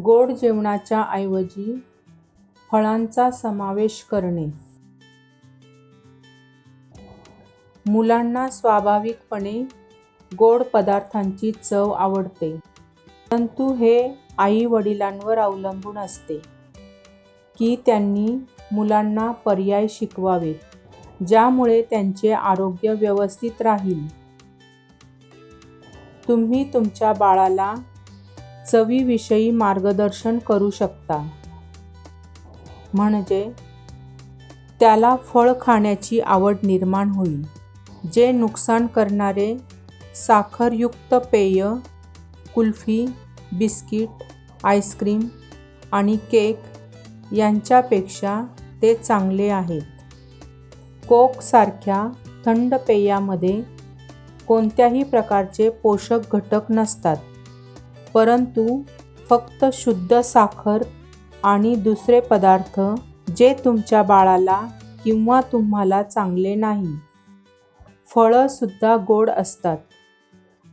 गोड जेवणाच्या ऐवजी फळांचा समावेश करणे. मुलांना स्वाभाविकपणे गोड पदार्थांची चव आवडते परंतु हे आई वडिलांवर अवलंबून असते की त्यांनी मुलांना पर्याय शिकवावेत ज्यामुळे त्यांचे आरोग्य व्यवस्थित राहील. तुम्ही तुमच्या बाळाला चवीविषयी मार्गदर्शन करू शकता. म्हणजे त्याला फळ खाण्याची आवड निर्माण होईल जे नुकसान करणारे साखरयुक्त पेय कुल्फी बिस्किट आईस्क्रीम आणि केक यांच्यापेक्षा ते चांगले आहेत. कोकसारख्या थंड पेयामध्ये कोणत्याही प्रकारचे पोषक घटक नसतात. परंतु फक्त शुद्ध साखर आणि दुसरे पदार्थ जे तुमच्या बाळाला किंवा तुम्हाला चांगले नाही. फळंसुद्धा गोड असतात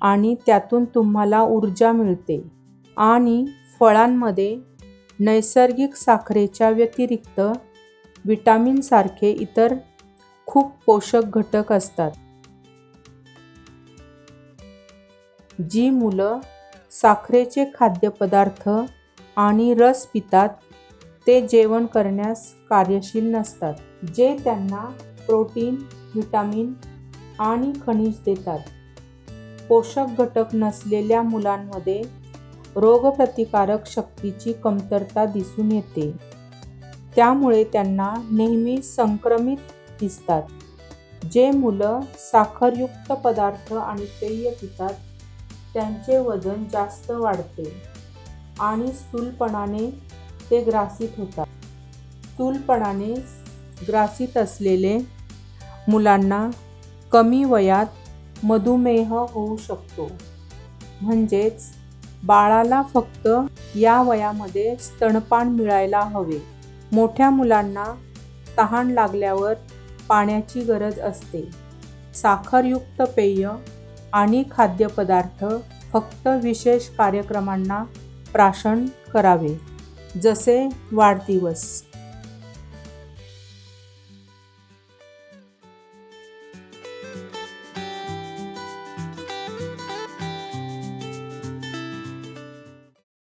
आणि त्यातून तुम्हाला ऊर्जा मिळते आणि फळांमध्ये नैसर्गिक साखरेच्या व्यतिरिक्त विटामिनसारखे इतर खूप पोषक घटक असतात. जी मुलं साखरेचे खाद्यपदार्थ आणि रस पितात ते जेवण करण्यास कार्यशील नसतात जे त्यांना प्रोटीन विटामिन आणि खनिज देतात. पोषक घटक नसलेल्या मुलांमध्ये रोगप्रतिकारक शक्तीची कमतरता दिसून येते. त्यामुळे त्यांना नेहमी संक्रमित दिसतात जे मुलं साखरयुक्त पदार्थ आणि पेय पितात. त्यांचे वजन जास्त वाढते आणि स्थूलपणाने ते ग्रासित होतात. स्थूलपणाने ग्रासित असलेले मुलांना कमी वयात मधुमेह होऊ शकतो. म्हणजेच बाळाला फक्त या वयामध्ये स्तनपान मिळायला हवे. मोठ्या मुलांना तहान लागल्यावर पाण्याची गरज असते. साखरयुक्त पेय आणि खाद्यपदार्थ फक्त विशेष कार्यक्रमांना प्राशन करावे. जसे वाढदिवस.